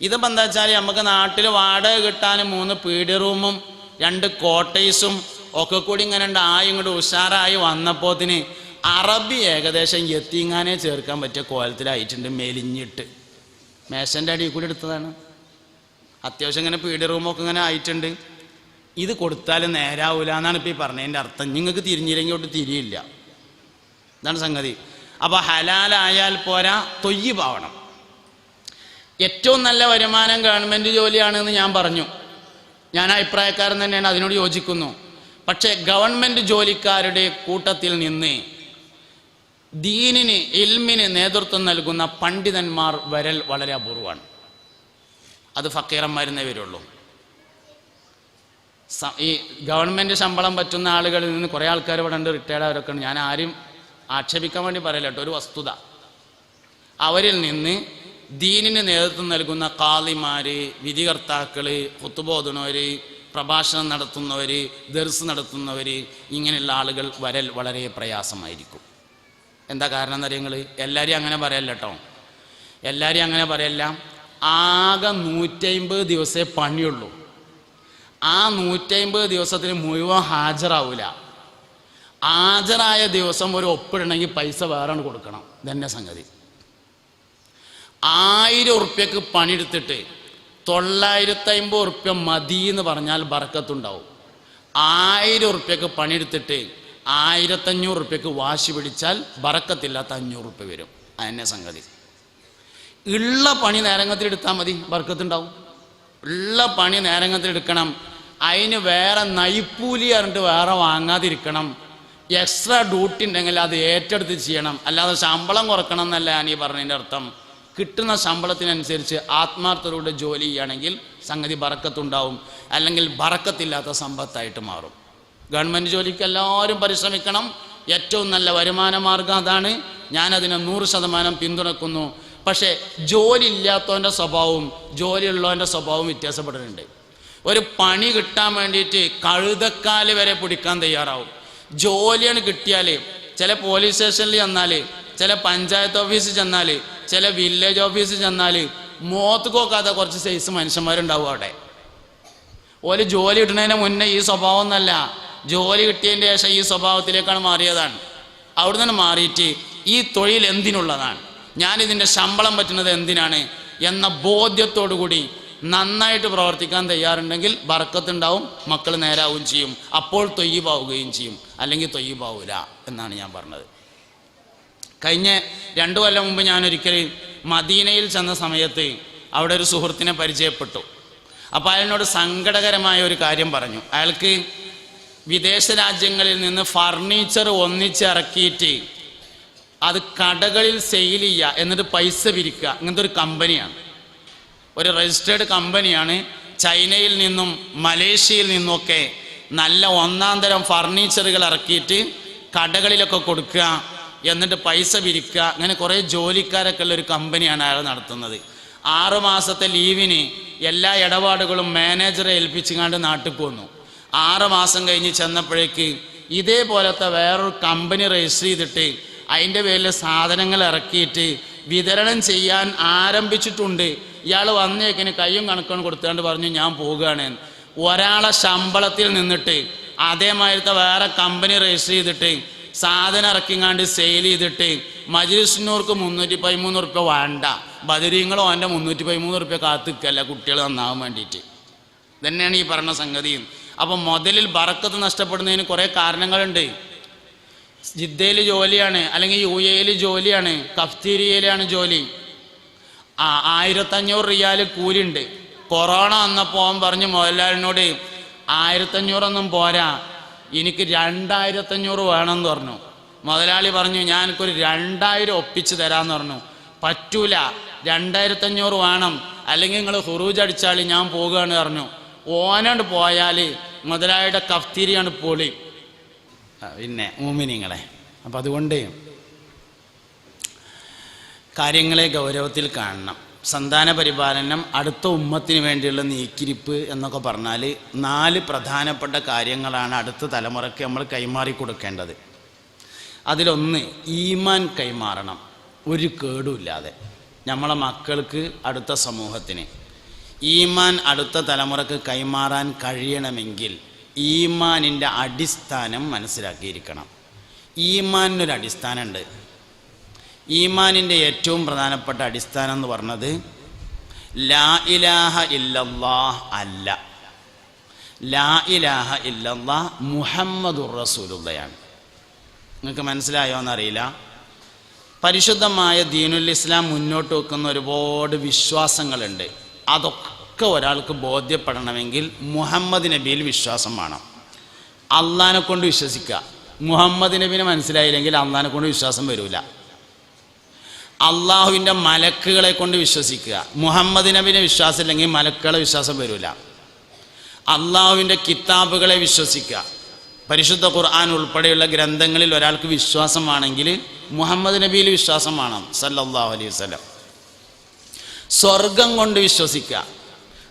ഇതിപ്പോൾ എന്താ വെച്ചാൽ നമുക്ക് നാട്ടിൽ വാടക കിട്ടാൻ മൂന്ന് പീഡി റൂമും രണ്ട് കോട്ടേഴ്സും ഒക്കെ കൂടി ഇങ്ങനെ ആയി ഇങ്ങോട്ട് ഉഷാറായി വന്നപ്പോത്തിന് അറബി ഏകദേശം എത്തിങ്ങാനെ ചേർക്കാൻ പറ്റിയ കോലത്തിലായിട്ടുണ്ട് മെലിഞ്ഞിട്ട്. മേശന്റെ അടിയിൽ കൂടി എടുത്തതാണ്. അത്യാവശ്യം ഇങ്ങനെ പീഡി റൂമൊക്കെ ഇങ്ങനെ ആയിട്ടുണ്ട്. ഇത് കൊടുത്താൽ നേരാവൂല എന്നാണ് ഇപ്പോൾ ഈ പറഞ്ഞതിന്റെ അർത്ഥം. നിങ്ങൾക്ക് തിരിഞ്ഞില്ലെങ്കിൽ ഒട്ട് തിരിയില്ല. ഇതാണ് സംഗതി. അപ്പോൾ ഹലാലായാൽ പോരാ തൊയ്യ് ഏറ്റവും നല്ല വരുമാനം ഗവൺമെന്റ് ജോലിയാണെന്ന് ഞാൻ പറഞ്ഞു. ഞാൻ അഭിപ്രായക്കാരൻ തന്നെയാണ് അതിനോട് യോജിക്കുന്നു. പക്ഷേ ഗവൺമെന്റ് ജോലിക്കാരുടെ കൂട്ടത്തിൽ നിന്ന് ദീനിന് ഇൽമിന് നേതൃത്വം നൽകുന്ന പണ്ഡിതന്മാർ വരൽ വളരെ അപൂർവമാണ്. അത് ഫക്കീറന്മാരുന്നേ വരുള്ളൂ. ഈ ഗവൺമെന്റ് ശമ്പളം പറ്റുന്ന ആളുകളിൽ നിന്ന് കുറേ ആൾക്കാർ ഇവിടെ ഉണ്ട് റിട്ടയർഡ് അവരൊക്കെ ഉണ്ട്. ഞാൻ ആരും ആക്ഷേപിക്കാൻ വേണ്ടി പറയില്ല കേട്ടോ ഒരു വസ്തുത. അവരിൽ നിന്ന് ദീനിന് നേതൃത്വം നൽകുന്ന കാളിമാര് വിധികർത്താക്കൾ കുത്തുബോധനവർ പ്രഭാഷണം നടത്തുന്നവർ ദർസ് നടത്തുന്നവർ ഇങ്ങനെയുള്ള ആളുകൾ വരൽ വളരെ പ്രയാസമായിരിക്കും. എന്താ കാരണം എന്നറിയങ്ങൾ എല്ലാവരും അങ്ങനെ പറയല്ല കേട്ടോ എല്ലാവരും അങ്ങനെ പറയല്ല. ആകെ നൂറ്റമ്പത് ദിവസമേ പണിയുള്ളൂ. ആ നൂറ്റമ്പത് ദിവസത്തിന് മുഴുവൻ ഹാജരാവില്ല ഹാജരായ ദിവസം ഒരു ഒപ്പിടണമെങ്കിൽ പൈസ വേറെ കൊടുക്കണം. ഇതന്നെ സംഗതി. ആയിരം ഉറുപ്യക്ക് പണിയെടുത്തിട്ട് തൊള്ളായിരത്തി അമ്പത് ഉറുപ്യ മതി എന്ന് പറഞ്ഞാൽ ബറക്കത്തുണ്ടാവും. ആയിരം ഉറുപ്യക്ക് പണിയെടുത്തിട്ട് ആയിരത്തഞ്ഞൂറ് ഉറുപ്യക്ക് വാശി പിടിച്ചാൽ ബറക്കത്തില്ലാത്ത അഞ്ഞൂറ് ഉറുപ്യ വരും. അതന്നെ സംഗതി. ഉള്ള പണി നേരങ്ങത്തിൽ എടുത്താൽ മതി ബർക്കത്തുണ്ടാവും ഉള്ള പണി നേരങ്ങത്തിൽ എടുക്കണം അതിന് വേറെ നൈപ്പൂലി പറഞ്ഞിട്ട് വേറെ വാങ്ങാതിരിക്കണം. എക്സ്ട്രാ ഡ്യൂട്ടി ഉണ്ടെങ്കിൽ അത് ഏറ്റെടുത്ത് ചെയ്യണം. അല്ലാതെ ശമ്പളം കുറക്കണം എന്നല്ല ഞാൻ ഈ പറഞ്ഞതിന്റെ അർത്ഥം. കിട്ടുന്ന ശമ്പളത്തിനനുസരിച്ച് ആത്മാർത്ഥതയുടെ ജോലി ചെയ്യുകയാണെങ്കിൽ സംഗതി ബറക്കത്തുണ്ടാവും. അല്ലെങ്കിൽ ബറക്കത്തില്ലാത്ത സമ്പത്തായിട്ട് മാറും. ഗവൺമെന്റ് ജോലിക്ക് എല്ലാവരും പരിശ്രമിക്കണം. ഏറ്റവും നല്ല വരുമാന മാർഗം അതാണ്. ഞാനതിനെ നൂറ് ശതമാനം പിന്തുണക്കുന്നു. പക്ഷേ ജോലി ഇല്ലാത്തവന്റെ സ്വഭാവവും ജോലിയുള്ളവന്റെ സ്വഭാവവും വ്യത്യാസപ്പെടുന്നുണ്ട് ഒരു പണി കിട്ടാൻ വേണ്ടിയിട്ട് കഴുതക്കാൽ വരെ പിടിക്കാൻ തയ്യാറാവും. ജോലിയാണ് കിട്ടിയാൽ ചില പോലീസ് സ്റ്റേഷനിൽ ചെന്നാൽ ചില പഞ്ചായത്ത് ഓഫീസിൽ ചെന്നാൽ ചില വില്ലേജ് ഓഫീസിൽ ചെന്നാൽ മോത്ത് കോക്കാത്ത കുറച്ച് സൈസ് മനുഷ്യന്മാരുണ്ടാവും അവിടെ. ഒരു ജോലി കിട്ടുന്നതിന് മുന്നേ ഈ സ്വഭാവം ഒന്നല്ല ജോലി കിട്ടിയതിന്റെ ശേഷം ഈ സ്വഭാവത്തിലേക്കാണ് മാറിയതാണ്. അവിടെ നിന്ന് മാറിയിട്ട് ഈ തൊഴിൽ എന്തിനുള്ളതാണ്? ഞാനിതിന്റെ ശമ്പളം പറ്റുന്നത് എന്തിനാണ്? എന്ന ബോധ്യത്തോടു കൂടി നന്നായിട്ട് പ്രവർത്തിക്കാൻ തയ്യാറുണ്ടെങ്കിൽ ബർക്കത്തുണ്ടാവും മക്കൾ നേരാവുകയും ചെയ്യും. അപ്പോൾ തൊയ്യബാവുകയും ചെയ്യും. അല്ലെങ്കിൽ തൊയ്യബാവൂല എന്നാണ് ഞാൻ പറഞ്ഞത്. കഴിഞ്ഞ രണ്ടു കൊല്ലം മുമ്പ് ഞാനൊരിക്കൽ മദീനയിൽ ചെന്ന സമയത്ത് അവിടെ ഒരു സുഹൃത്തിനെ പരിചയപ്പെട്ടു. അപ്പോൾ അയാളിനോട് സങ്കടകരമായ ഒരു കാര്യം പറഞ്ഞു. അയാൾക്ക് വിദേശ രാജ്യങ്ങളിൽ നിന്ന് ഫർണിച്ചർ ഒന്നിച്ചിറക്കിയിട്ട് അത് കടകളിൽ സെയിൽ ചെയ്യുക എന്നിട്ട് പൈസ പിരിക്കുക. ഇങ്ങനത്തെ ഒരു കമ്പനിയാണ്. ഒരു രജിസ്റ്റേർഡ് കമ്പനിയാണ്. ചൈനയിൽ നിന്നും മലേഷ്യയിൽ നിന്നുമൊക്കെ നല്ല ഒന്നാം തരം ഫർണിച്ചറുകൾ ഇറക്കിയിട്ട് കടകളിലൊക്കെ കൊടുക്കുക. എന്നിട്ട് പൈസ പിരിക്കുക അങ്ങനെ കുറേ ജോലിക്കാരൊക്കെ ഉള്ള ഒരു കമ്പനിയാണ് അയാൾ നടത്തുന്നത്. ആറു മാസത്തെ ലീവിന് എല്ലാ ഇടപാടുകളും മാനേജറെ ഏൽപ്പിച്ചുകൊണ്ട് നാട്ടിൽ പോന്നു. ആറ് മാസം കഴിഞ്ഞ് ചെന്നപ്പോഴേക്ക് ഇതേപോലത്തെ വേറൊരു കമ്പനി രജിസ്റ്റർ ചെയ്തിട്ട് അതിന്റെ പേരിൽ സാധനങ്ങൾ ഇറക്കിയിട്ട് വിതരണം ചെയ്യാൻ ആരംഭിച്ചിട്ടുണ്ട്. ഇയാൾ വന്നേക്കിന് കയ്യും കണക്കും കൊടുത്തുകൊണ്ട് പറഞ്ഞു ഞാൻ പോവുകയാണ് ഒരാളെ ശമ്പളത്തിൽ നിന്നിട്ട് അതേമാതിരത്തെ വേറെ കമ്പനി രജിസ്റ്റർ ചെയ്തിട്ട് സാധനം ഇറക്കിങ്ങാണ്ട് സെയിൽ ചെയ്തിട്ട് മജിലിസിനോർക്ക് മുന്നൂറ്റി പതിമൂന്ന് റുപ്യ വേണ്ട. ബദരീങ്ങളോ അവന്റെ മുന്നൂറ്റി പതിമൂന്ന് റുപ്യ കാത്തുക്കല്ല കുട്ടികൾ നന്നാവാൻ വേണ്ടിയിട്ട് തന്നെയാണ് ഈ പറഞ്ഞ സംഗതിയും അപ്പം മുതലിൽ ബറക്കത്ത് നഷ്ടപ്പെടുന്നതിന് കുറേ കാരണങ്ങളുണ്ട്. ജിദ്ദയിൽ ജോലിയാണ് അല്ലെങ്കിൽ യു എയിൽ ജോലിയാണ് കഫ്തീരിയയിലാണ് ജോലി. ആ ആയിരത്തഞ്ഞൂറ് റിയാൽ കൂലിയുണ്ട് കൊറോണ വന്നപ്പോൾ അവൻ പറഞ്ഞു മുതലാളിനോട് ആയിരത്തഞ്ഞൂറൊന്നും പോരാ. എനിക്ക് രണ്ടായിരത്തഞ്ഞൂറ് വേണമെന്ന് പറഞ്ഞു. മുതലാളി പറഞ്ഞു ഞാൻ എനിക്കൊരു രണ്ടായിരം ഒപ്പിച്ച് തരാമെന്ന് പറഞ്ഞു. പറ്റൂല രണ്ടായിരത്തഞ്ഞൂറ് വേണം. അല്ലെങ്കിൽ നിങ്ങൾ ഹുറൂജ് അടിച്ചാൽ ഞാൻ പോകുകയാണ് പറഞ്ഞു. ഓനണ്ട് പോയാൽ മുതലാളിയുടെ കഫ്തിരിയാണ് പൊളി. പിന്നെ മൂമിനിങ്ങളെ അപ്പം അതുകൊണ്ട് കാര്യങ്ങളെ ഗൗരവത്തിൽ കാണണം. സന്താന പരിപാലനം അടുത്ത ഉമ്മത്തിന് വേണ്ടിയുള്ള നീക്കിരിപ്പ് എന്നൊക്കെ പറഞ്ഞാൽ നാല് പ്രധാനപ്പെട്ട കാര്യങ്ങളാണ് അടുത്ത തലമുറയ്ക്ക് നമ്മൾ കൈമാറി കൊടുക്കേണ്ടത്. അതിലൊന്ന് ഈമാൻ കൈമാറണം. ഒരു കേടുമില്ലാതെ. നമ്മളെ മക്കൾക്ക് അടുത്ത സമൂഹത്തിന്. ഈമാൻ അടുത്ത തലമുറയ്ക്ക് കൈമാറാൻ കഴിയണമെങ്കിൽ ഈമാനിന്റെ അടിസ്ഥാനം മനസ്സിലാക്കിയിരിക്കണം. ഈമാനിനൊരു അടിസ്ഥാനമുണ്ട് ഈമാനിന്റെ ഏറ്റവും പ്രധാനപ്പെട്ട അടിസ്ഥാനം എന്ന് പറഞ്ഞത് ലാ ഇലാഹ ഇല്ലല്ലാഹ് അല്ല. ലാ ഇലാഹ ഇല്ലല്ലാഹ് മുഹമ്മദുർ റസൂലുള്ളയാണ്. നിങ്ങൾക്ക് മനസ്സിലായോ എന്നറിയില്ല. പരിശുദ്ധമായ ദീനുൽ ഇസ്ലാം മുന്നോട്ട് വെക്കുന്ന ഒരുപാട് വിശ്വാസങ്ങളുണ്ട്. അതൊക്കെ ഒരാൾക്ക് ബോധ്യപ്പെടണമെങ്കിൽ മുഹമ്മദ് നബിയിൽ വിശ്വാസം വേണം. അള്ളഹാനെ കൊണ്ട് വിശ്വസിക്കുക. മുഹമ്മദ് നബിനെ മനസ്സിലായില്ലെങ്കിൽ അള്ളഹാനെ കൊണ്ട് വിശ്വാസം വരില്ല അള്ളാഹുവിന്റെ മലക്കുകളെ കൊണ്ട് വിശ്വസിക്കുക. മുഹമ്മദ് നബിനെ വിശ്വാസമില്ലെങ്കിൽ മലക്കുകളെ വിശ്വാസം വരില്ല. അള്ളാഹുവിന്റെ കിതാബുകളെ വിശ്വസിക്കുക. പരിശുദ്ധ ഖുർആൻ ഉൾപ്പെടെയുള്ള ഗ്രന്ഥങ്ങളിൽ ഒരാൾക്ക് വിശ്വാസം വിശ്വാസമാണെങ്കിൽ മുഹമ്മദ് നബിയിൽ വിശ്വാസം വേണം സല്ലാഹു അലൈഹി വസ്ലം സ്വർഗം കൊണ്ട് വിശ്വസിക്കുക.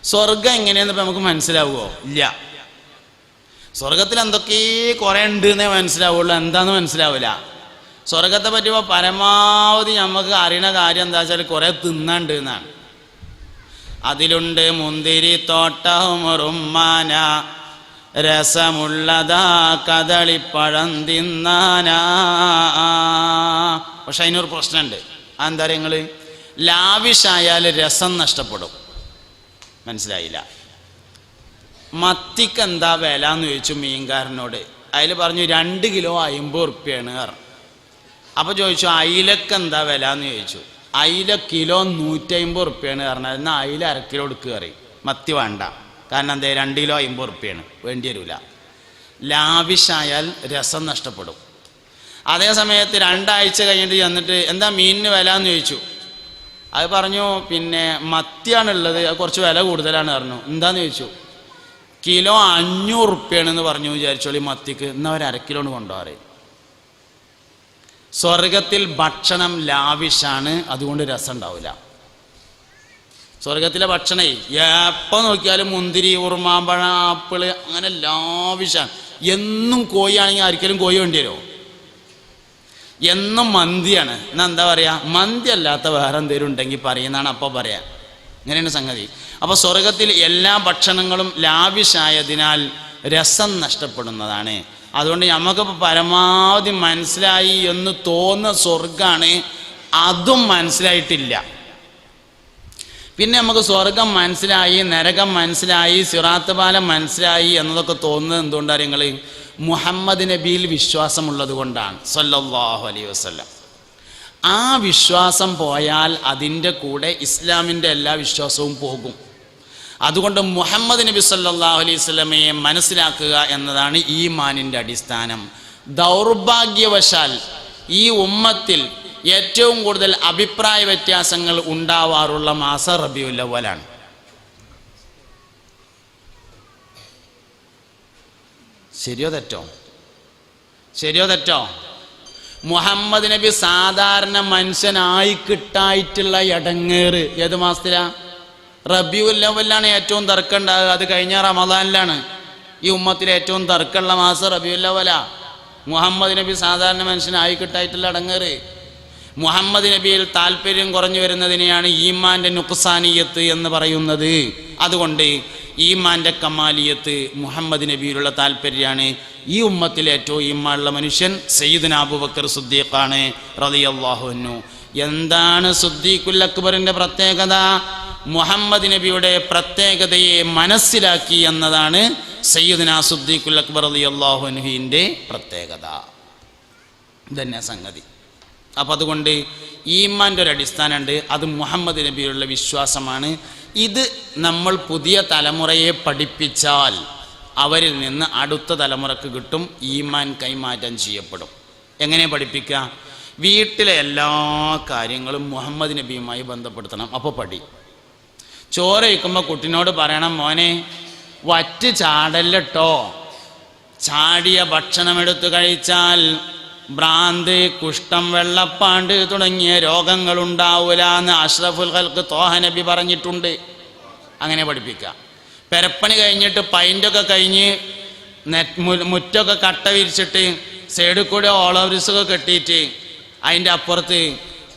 സ്വർഗം എങ്ങനെയെന്ന് ഇപ്പം നമുക്ക് മനസ്സിലാവുമോ ഇല്ല. സ്വർഗത്തിൽ എന്തൊക്കെ കുറേ ഉണ്ട് എന്നേ മനസ്സിലാവുള്ളൂ. എന്താണെന്ന് മനസ്സിലാവില്ല. സ്വർഗത്തെ പറ്റുമ്പോൾ പരമാവധി നമുക്ക് അറിയണ കാര്യം എന്താ വെച്ചാൽ കുറേ തിന്നണ്ട് എന്നാണ്. അതിലുണ്ട് മുന്തിരി തോട്ടമുറുമ്മാന രസമുള്ളതാ കദളിപ്പഴം തിന്നാനാ. പക്ഷെ അതിനൊരു പ്രശ്നമുണ്ട് അതെന്താ പറയുക നിങ്ങൾ ലാവിഷായാൽ രസം നഷ്ടപ്പെടും. മനസ്സിലായില്ല. മത്തിക്ക് എന്താ വില എന്ന് ചോദിച്ചു മീൻകാരനോട്. അതിൽ പറഞ്ഞു രണ്ട് കിലോ അമ്പത് ഉറുപ്പ്യാണ് പറഞ്ഞു. അപ്പോൾ ചോദിച്ചു അയിലക്ക് എന്താ വില എന്ന് ചോദിച്ചു. അയില കിലോ നൂറ്റമ്പത് ഉറുപ്പ്യാണ് കാരണം എന്നാൽ അയില അര കിലോ എടുക്കുക പറയും. മത്തി വേണ്ട. കാരണം എന്തേ? രണ്ട് കിലോ അമ്പത് ഉറുപ്പ്യാണ്. വേണ്ടി വരില്ല ലാവിഷായാൽ രസം നഷ്ടപ്പെടും. അതേ സമയത്ത് രണ്ടാഴ്ച കഴിഞ്ഞിട്ട് ചെന്നിട്ട് എന്താ മീനിന് വില എന്ന് ചോദിച്ചു. അത് പറഞ്ഞു പിന്നെ മത്തിയാണുള്ളത് അത് കുറച്ച് വില കൂടുതലാണ് പറഞ്ഞു. എന്താന്ന് ചോദിച്ചു. കിലോ അഞ്ഞൂറ് ഉറുപ്പ്യാണെന്ന് പറഞ്ഞു വിചാരിച്ചോളി മത്തിക്ക്. എന്നാൽ ഒരു അര കിലോണ് കൊണ്ടുപോകാറ് സ്വർഗത്തിൽ ഭക്ഷണം ലാവിഷാണ് അതുകൊണ്ട് രസം ഉണ്ടാവില്ല സ്വർഗത്തിലെ ഭക്ഷണേ എപ്പോൾ നോക്കിയാലും മുന്തിരി ഉറുമാമ്പഴ ആപ്പിൾ അങ്ങനെ ലാവിഷാണ്. എന്നും കോഴിയാണെങ്കിൽ ആർക്കെങ്കിലും കോഴി വേണ്ടി വരുമോ എന്നും മന്തിയാണ്. എന്നാ എന്താ പറയാ? മന്തി അല്ലാത്ത വേറെ എന്തെങ്കിലും ഉണ്ടെങ്കിൽ പറയുന്നതാണ് അപ്പോൾ പറയാ. ഇങ്ങനെയാണ് സംഗതി. അപ്പോൾ സ്വർഗത്തിൽ എല്ലാ ഭക്ഷണങ്ങളും ലാവിഷായതിനാൽ രസം നഷ്ടപ്പെടുന്നതാണ്. അതുകൊണ്ട് നമുക്കിപ്പോൾ പരമാവധി മനസ്സിലായി എന്ന് തോന്നുന്ന സ്വർഗമാണ് അതും മനസ്സിലായിട്ടില്ല. പിന്നെ നമുക്ക് സ്വർഗം മനസ്സിലായി നരകം മനസ്സിലായി സിറാത്ത് പാലം മനസ്സിലായി എന്നതൊക്കെ തോന്നുന്നത് എന്തുകൊണ്ടാണ് നിങ്ങൾ മുഹമ്മദ് നബിയിൽ വിശ്വാസമുള്ളത് കൊണ്ടാണ്. സല്ലല്ലാഹു അലൈഹി വസ്ലം ആ വിശ്വാസം പോയാൽ അതിന്റെ കൂടെ ഇസ്ലാമിന്റെ എല്ലാ വിശ്വാസവും പോകും. അതുകൊണ്ട് മുഹമ്മദ് നബി സല്ലല്ലാഹു അലൈഹി വസല്ലമയെ മനസ്സിലാക്കുക എന്നതാണ് ഈ മാനിന്റെ അടിസ്ഥാനം. ദൗർഭാഗ്യവശാൽ ഈ ഉമ്മത്തിൽ ഏറ്റവും കൂടുതൽ അഭിപ്രായ വ്യത്യാസങ്ങൾ ഉണ്ടാവാറുള്ള മാസ റബിയുല്ലവലാണ് ശരിയോ തെറ്റോ? ശരിയോ തെറ്റോ? മുഹമ്മദ് നബി സാധാരണ മനുഷ്യനായി കിട്ടായിട്ടുള്ള ഇടങ്ങേറ് ഏത് മാസത്തിലാ? റബിയുൽ അവലാണ് ഏറ്റവും തർക്കം ഉണ്ടാകുക അത് കഴിഞ്ഞ റമദാനിലാണ്. ഈ ഉമ്മത്തിലെ ഏറ്റവും തർക്കമുള്ള മാസം റബിയുൽ അവലാ മുഹമ്മദ് നബി സാധാരണ മനുഷ്യനായി കിട്ടായിട്ടുള്ള അടങ്ങേറ് മുഹമ്മദ് നബിയിൽ താല്പര്യം കുറഞ്ഞു വരുന്നതിനെയാണ് ഈമാന്റെ നുക്സാനിയത്ത് എന്ന് പറയുന്നത്. അതുകൊണ്ട് ഈമാന്റെ കമാലിയത്ത് മുഹമ്മദ് നബിയിലുള്ള താല്പര്യമാണ്. ഈ ഉമ്മത്തിലെ ഏറ്റവും ഈമാനുള്ള മനുഷ്യൻ സയ്യിദ് അബൂബക്കർ സുദ്ദീഖാണ്. റതിയാഹുനു എന്താണ് സുദ്ദീഖുൽ അക്ബറിന്റെ പ്രത്യേകത? മുഹമ്മദ് നബിയുടെ പ്രത്യേകതയെ മനസ്സിലാക്കി എന്നതാണ് സയ്യിദ്ന സുദ്ദീഖുൽ അക്ബർ അലി അള്ളാഹുഹിന്റെ പ്രത്യേകത. ഇതന്നെ സംഗതി. അപ്പം അതുകൊണ്ട് ഈമാന്റെ ഒരു അടിസ്ഥാനമുണ്ട്. അത് മുഹമ്മദ് നബിയുള്ള വിശ്വാസമാണ്. ഇത് നമ്മൾ പുതിയ തലമുറയെ പഠിപ്പിച്ചാൽ അവരിൽ നിന്ന് അടുത്ത തലമുറയ്ക്ക് കിട്ടും ഈമാൻ കൈമാറ്റം ചെയ്യപ്പെടും. എങ്ങനെ പഠിപ്പിക്കുക? വീട്ടിലെ എല്ലാ കാര്യങ്ങളും മുഹമ്മദ് നബിയുമായി ബന്ധപ്പെടുത്തണം. അപ്പോൾ പഠി. ചോറ് വയ്ക്കുമ്പോൾ കുട്ടിനോട് പറയണം മോനെ വറ്റ് ചാടല്ലോ ചാടിയ ഭക്ഷണം എടുത്തു കഴിച്ചാൽ ഭ്രാന്ത് കുഷ്ഠം വെള്ളപ്പാണ്ട് തുടങ്ങിയ രോഗങ്ങൾ ഉണ്ടാവൂല എന്ന് അഷ്റഫുൽ ഹൽക്ക് തോഹനബി പറഞ്ഞിട്ടുണ്ട്. അങ്ങനെ പഠിപ്പിക്കുക. പെരപ്പണി കഴിഞ്ഞിട്ട് പൈന്റൊക്കെ കഴിഞ്ഞ് നെറ്റ് മുറ്റൊക്കെ കട്ട വിരിച്ചിട്ട് സൈഡിൽ കൂടെ ഓളവരിസൊക്കെ കെട്ടിയിട്ട് അതിന്റെ അപ്പുറത്ത്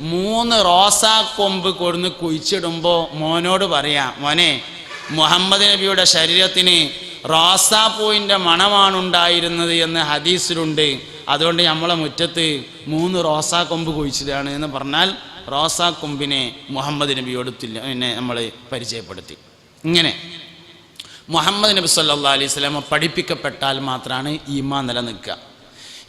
മൂന്ന് റോസാ കൊമ്പ് കൊടുന്ന് കുഴിച്ചിടുമ്പോൾ മോനോട് പറയാം മോനെ മുഹമ്മദ് നബിയുടെ ശരീരത്തിന് റോസാപ്പൂവിന്റെ മണമാണ് ഉണ്ടായിരുന്നത് എന്ന് ഹദീസിലുണ്ട്. അതുകൊണ്ട് നമ്മളെ മുറ്റത്ത് മൂന്ന് റോസാ കൊമ്പ് കുഴിച്ചിട്ടാണ് എന്ന് പറഞ്ഞാൽ റോസാ കൊമ്പിനെ മുഹമ്മദ് നബിയോട് തുല്യ പിന്നെ നമ്മൾ പരിചയപ്പെടുത്തി. ഇങ്ങനെ. മുഹമ്മദ് നബി സല്ലാ അലൈഹി സ്വലാമ പഠിപ്പിക്കപ്പെട്ടാൽ മാത്രമാണ് ഈമാ നിലനിൽക്കുക.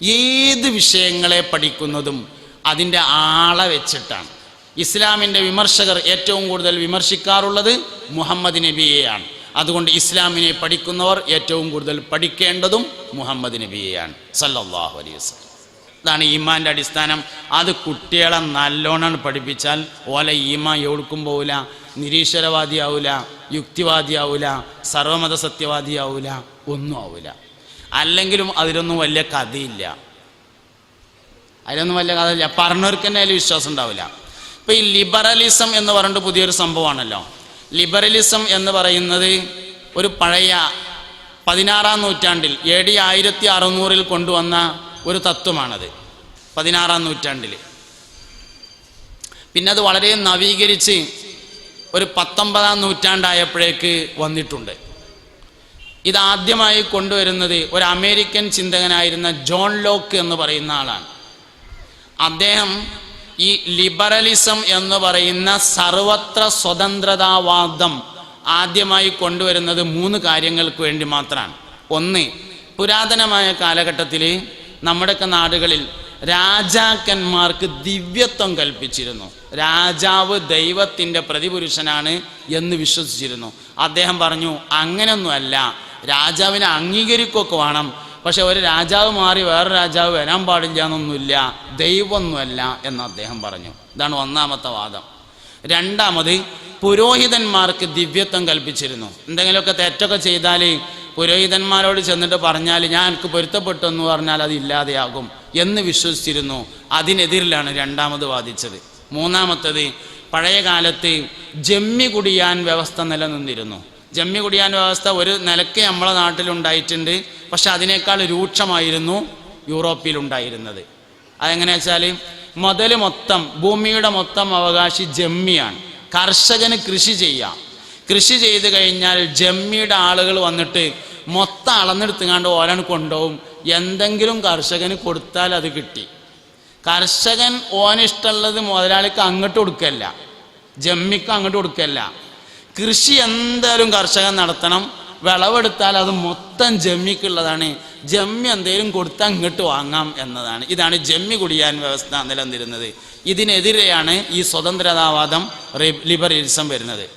ഏത് വിഷയങ്ങളെ പഠിക്കുന്നതും അതിന്റെ ആളെ വെച്ചിട്ടാണ്. ഇസ്ലാമിന്റെ വിമർശകർ ഏറ്റവും കൂടുതൽ വിമർശിക്കാറുള്ളത് മുഹമ്മദ് നബിയെയാണ്. അതുകൊണ്ട് ഇസ്ലാമിനെ പഠിക്കുന്നവർ ഏറ്റവും കൂടുതൽ പഠിക്കേണ്ടതും മുഹമ്മദ് നബിയെയാണ്. സല്ലാഹു അലൈഹി വസ്ലം ഇതാണ് ഈമാന്റെ അടിസ്ഥാനം. അത് കുട്ടികളെ നല്ലോണം പഠിപ്പിച്ചാൽ ഓലെ ഈമ എവിടുക്കും പോവില്ല. നിരീശ്വരവാദിയാവില്ല യുക്തിവാദിയാവില്ല സർവമത സത്യവാദിയാവില്ല ഒന്നും ആവില്ല. അല്ലെങ്കിലും അതിലൊന്നും വലിയ കഥയില്ല. അതിലൊന്നും വലിയ കഥയില്ല പറഞ്ഞവർക്ക് തന്നെ അതിൽ വിശ്വാസം ഉണ്ടാവില്ല. ഇപ്പം ഈ ലിബറലിസം എന്ന് പറഞ്ഞിട്ട് പുതിയൊരു സംഭവമാണല്ലോ. ലിബറലിസം എന്ന് പറയുന്നത് ഒരു പഴയ പതിനാറാം നൂറ്റാണ്ടിൽ എ ഡി ആയിരത്തി അറുന്നൂറിൽ കൊണ്ടുവന്ന ഒരു തത്വമാണത്. പതിനാറാം നൂറ്റാണ്ടിൽ പിന്നെ അത് വളരെ നവീകരിച്ച് ഒരു പത്തൊമ്പതാം നൂറ്റാണ്ടായപ്പോഴേക്ക് വന്നിട്ടുണ്ട്. ഇതാദ്യമായി കൊണ്ടുവരുന്നത് ഒരു അമേരിക്കൻ ചിന്തകനായിരുന്ന ജോൺ ലോക്ക് എന്ന് പറയുന്ന ആളാണ്. അദ്ദേഹം ഈ ലിബറലിസം എന്ന് പറയുന്ന സർവത്ര സ്വതന്ത്രതാവാദം ആദ്യമായി കൊണ്ടുവരുന്നത് മൂന്ന് കാര്യങ്ങൾക്ക് വേണ്ടി മാത്രമാണ്. ഒന്ന് പുരാതനമായ കാലഘട്ടത്തിൽ നമ്മുടെയൊക്കെ നാടുകളിൽ രാജാക്കന്മാർക്ക് ദിവ്യത്വം കൽപ്പിച്ചിരുന്നു. രാജാവ് ദൈവത്തിന്റെ പ്രതിപുരുഷനാണ് എന്ന് വിശ്വസിച്ചിരുന്നു. അദ്ദേഹം പറഞ്ഞു അങ്ങനെയൊന്നുമല്ല. രാജാവിനെ അംഗീകരിക്കുകയൊക്കെ വേണം. പക്ഷെ ഒരു രാജാവ് മാറി വേറെ രാജാവ് വരാൻ പാടില്ല എന്നൊന്നുമില്ല. ദൈവമൊന്നുമല്ല എന്ന് അദ്ദേഹം പറഞ്ഞു. ഇതാണ് ഒന്നാമത്തെ വാദം. രണ്ടാമത് പുരോഹിതന്മാർക്ക് ദിവ്യത്വം കൽപ്പിച്ചിരുന്നു. എന്തെങ്കിലുമൊക്കെ തെറ്റൊക്കെ ചെയ്താൽ പുരോഹിതന്മാരോട് ചെന്നിട്ട് പറഞ്ഞാൽ ഞാൻ എനിക്ക് പൊരുത്തപ്പെട്ടു എന്ന് പറഞ്ഞാൽ അത് ഇല്ലാതെയാകും എന്ന് വിശ്വസിച്ചിരുന്നു. അതിനെതിരിലാണ് രണ്ടാമത് വാദിച്ചത്. മൂന്നാമത്തത് പഴയ കാലത്ത് ജമ്മി കുടിയാൻ വ്യവസ്ഥ നിലനിന്നിരുന്നു. ജമ്മി കുടിയാൻ വ്യവസ്ഥ ഒരു നിലയ്ക്ക് നമ്മളെ നാട്ടിലുണ്ടായിട്ടുണ്ട്. പക്ഷെ അതിനേക്കാൾ രൂക്ഷമായിരുന്നു യൂറോപ്പിലുണ്ടായിരുന്നത്. അതെങ്ങനെയാ വെച്ചാൽ മുതൽ മൊത്തം ഭൂമിയുടെ മൊത്തം അവകാശി ജമ്മിയാണ്. കർഷകന് കൃഷി ചെയ്യാം. കൃഷി ചെയ്ത് കഴിഞ്ഞാൽ ജമ്മിയുടെ ആളുകൾ വന്നിട്ട് മൊത്തം അളന്നെടുത്തുങ്ങാണ്ട് ഓലാണ് കൊണ്ടുപോകും എന്തെങ്കിലും കർഷകന് കൊടുത്താൽ അത് കിട്ടി. കർഷകൻ ഓനിഷ്ടമുള്ളത് മുതലാളിക്ക് അങ്ങോട്ട് കൊടുക്കല്ല. ജമ്മിക്ക് അങ്ങോട്ട് കൊടുക്കല്ല. കൃഷി എന്തായാലും കർഷകൻ നടത്തണം. വിളവെടുത്താൽ അത് മൊത്തം ജമ്മിക്കുള്ളതാണ്. ജമ്മി എന്തെങ്കിലും കൊടുത്താൽ ഇങ്ങോട്ട് വാങ്ങാം എന്നതാണ്. ഇതാണ് ജമ്മി കുടിയാൻ വ്യവസ്ഥ നിലനിന്നിരുന്നത്. ഇതിനെതിരെയാണ് ഈ സ്വതന്ത്രതാവാദം ലിബറലിസം വരുന്നത്.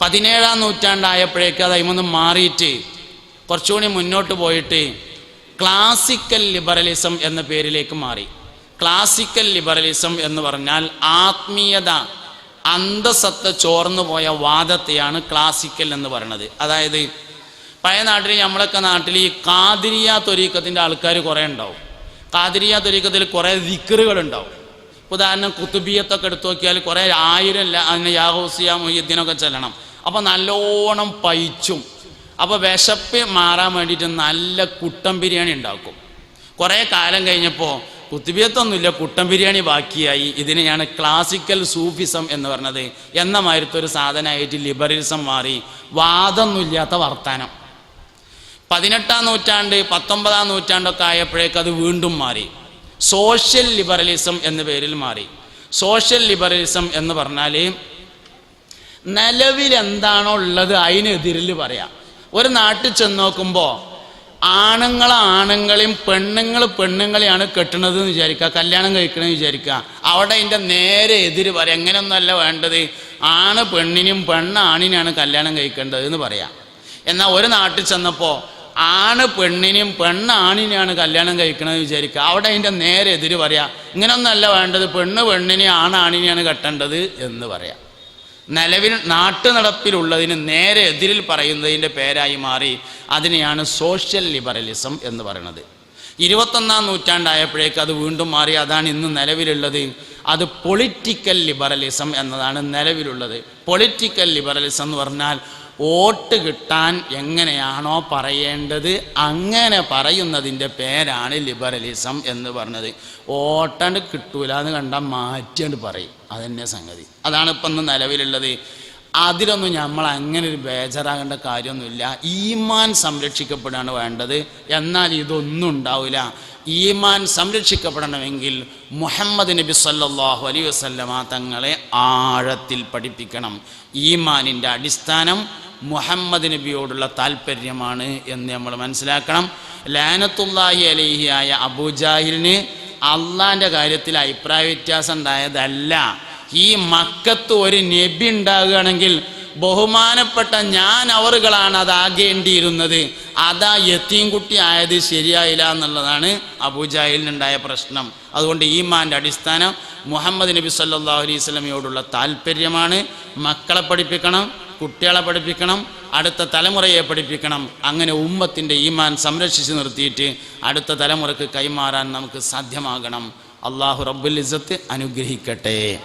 പതിനേഴാം നൂറ്റാണ്ടായപ്പോഴേക്ക് അത് അതിമൊന്ന് മാറിയിട്ട് കുറച്ചുകൂടി മുന്നോട്ട് പോയിട്ട് ക്ലാസിക്കൽ ലിബറലിസം എന്ന പേരിലേക്ക് മാറി. ക്ലാസിക്കൽ ലിബറലിസം എന്ന് പറഞ്ഞാൽ ആത്മീയത അന്തസത്ത ചോർന്നു പോയ വാദത്തെയാണ് ക്ലാസിക്കൽ എന്ന് പറയുന്നത് അതായത് പഴയ നാട്ടിൽ നമ്മളൊക്കെ നാട്ടിൽ ഈ കാതിരിയ തൊരീക്കത്തിന്റെ ആൾക്കാർ കുറേ ഉണ്ടാവും. കാതിരിയ തൊരീക്കത്തിൽ കുറേ ദിക്കറുകൾ ഉണ്ടാവും ഉദാഹരണം കുത്തുബിയത്തൊക്കെ എടുത്തു നോക്കിയാൽ കുറേ ആയിരം അതിന് യാഹൂസിയ മൊയ്യദ്ദീനൊക്കെ ചെല്ലണം. അപ്പോൾ നല്ലോണം പയിച്ചും അപ്പോൾ വിശപ്പ് മാറാൻ വേണ്ടിയിട്ട് നല്ല കുട്ടൻ ബിരിയാണി ഉണ്ടാക്കും. കുറേ കാലം കഴിഞ്ഞപ്പോൾ കുത്തുബിയത്തൊന്നുമില്ല കുട്ടൻ ബിരിയാണി ബാക്കിയായി. ഇതിനെയാണ് ക്ലാസിക്കൽ സൂഫിസം എന്ന് പറഞ്ഞത്. എന്ന മാതിരത്തെ ഒരു സാധനമായിട്ട് ലിബറലിസം മാറി. വാദമൊന്നുമില്ലാത്ത വർത്താനം പതിനെട്ടാം നൂറ്റാണ്ട് പത്തൊമ്പതാം നൂറ്റാണ്ടൊക്കെ ആയപ്പോഴേക്ക് അത് വീണ്ടും മാറി. സോഷ്യൽ ലിബറലിസം എന്ന പേരിൽ മാറി. സോഷ്യൽ ലിബറലിസം എന്ന് പറഞ്ഞാൽ നിലവിൽ എന്താണോ ഉള്ളത് അതിനെതിരിൽ പറയാം. ഒരു നാട്ടിൽ ചെന്ന് നോക്കുമ്പോൾ ആണുങ്ങൾ ആണുങ്ങളെയും പെണ്ണുങ്ങൾ പെണ്ണുങ്ങളെയാണ് കെട്ടണത് എന്ന് വിചാരിക്കുക കല്യാണം കഴിക്കണമെന്ന് വിചാരിക്കുക. അവിടെ എന്റെ നേരെ എതിര് പറയാം എങ്ങനെയൊന്നുമല്ല വേണ്ടത്? ആണ് പെണ്ണിനും പെണ്ണ് ആണിനെയാണ് കല്യാണം കഴിക്കേണ്ടത് എന്ന് പറയാം. എന്നാൽ ഒരു നാട്ടിൽ ചെന്നപ്പോൾ ആണ് പെണ്ണിനും പെണ്ണ് ആണിനെയാണ് കല്യാണം കഴിക്കണമെന്ന് വിചാരിക്കുക. അവിടെ അതിന്റെ നേരെ എതിര് പറയാം ഇങ്ങനെയൊന്നല്ല വേണ്ടത്? പെണ്ണ് പെണ്ണിനെ ആണ് ആണിനെയാണ് കെട്ടേണ്ടത് എന്ന് പറയാം. നിലവിൽ നാട്ടു നടപ്പിലുള്ളതിന് നേരെ എതിരിൽ പറയുന്നതിന്റെ പേരായി മാറി അതിനെയാണ് സോഷ്യൽ ലിബറലിസം എന്ന് പറയുന്നത് ഇരുപത്തൊന്നാം നൂറ്റാണ്ടായപ്പോഴേക്ക് അത് വീണ്ടും മാറി അതാണ് ഇന്ന് നിലവിലുള്ളത്. അത് പൊളിറ്റിക്കൽ ലിബറലിസം എന്നതാണ് നിലവിലുള്ളത്. പൊളിറ്റിക്കൽ ലിബറലിസം എന്ന് പറഞ്ഞാൽ വോട്ട് കിട്ടാൻ എങ്ങനെയാണോ പറയേണ്ടത് അങ്ങനെ പറയുന്നതിന്റെ പേരാണ് ലിബറലിസം എന്ന് പറഞ്ഞത്. വോട്ടണ്ട് കിട്ടൂല എന്ന് കണ്ടാൽ മാറ്റിയാണ്ട് പറയും. അതന്നെ സംഗതി. അതാണ് ഇപ്പം ഇന്ന് നിലവിലുള്ളത്. അതിലൊന്നും നമ്മൾ അങ്ങനെ ഒരു ബേജാറാകേണ്ട കാര്യമൊന്നുമില്ല. ഈമാൻ സംരക്ഷിക്കപ്പെടുകയാണ് വേണ്ടത്. എന്നാൽ ഇതൊന്നും ഉണ്ടാവില്ല ഈമാൻ സംരക്ഷിക്കപ്പെടണമെങ്കിൽ മുഹമ്മദ് നബി സല്ലാഹു അലൈഹി വസല്ലമ തങ്ങളെ ആഴത്തിൽ പഠിപ്പിക്കണം. ഈമാനിന്റെ അടിസ്ഥാനം മുഹമ്മദ് നബിയോടുള്ള താല്പര്യമാണ് എന്ന് നമ്മൾ മനസ്സിലാക്കണം. ലാനത്തുല്ലാഹി അലൈഹിയായ അബൂജാഹിലിന് അള്ളാന്റെ കാര്യത്തിൽ അഭിപ്രായ വ്യത്യാസം ഉണ്ടായതല്ല. ഈ മക്കത്ത് ഒരു നബി ഉണ്ടാകുകയാണെങ്കിൽ ബഹുമാനപ്പെട്ട ഞാൻ അവറുകളാണ് അതാകേണ്ടിയിരുന്നത് അതാ കുട്ടി ആയത് ശരിയായില്ല എന്നുള്ളതാണ് അബൂജാഹിലിനുണ്ടായ പ്രശ്നം. അതുകൊണ്ട് ഈമാന്റെ അടിസ്ഥാനം മുഹമ്മദ് നബി സല്ലാ അലൈഹി സ്വലമയോടുള്ള താല്പര്യമാണ്. മക്കളെ പഠിപ്പിക്കണം. കുട്ടികളെ പഠിപ്പിക്കണം അടുത്ത തലമുറയെ പഠിപ്പിക്കണം. അങ്ങനെ ഉമ്മത്തിന്റെ ഈമാൻ സംരക്ഷിച്ച് നിർത്തിയിട്ട് അടുത്ത തലമുറയ്ക്ക് കൈമാറാൻ നമുക്ക് സാധ്യമാകണം. അള്ളാഹു റബ്ബുൽ ഇസത്ത് അനുഗ്രഹിക്കട്ടെ.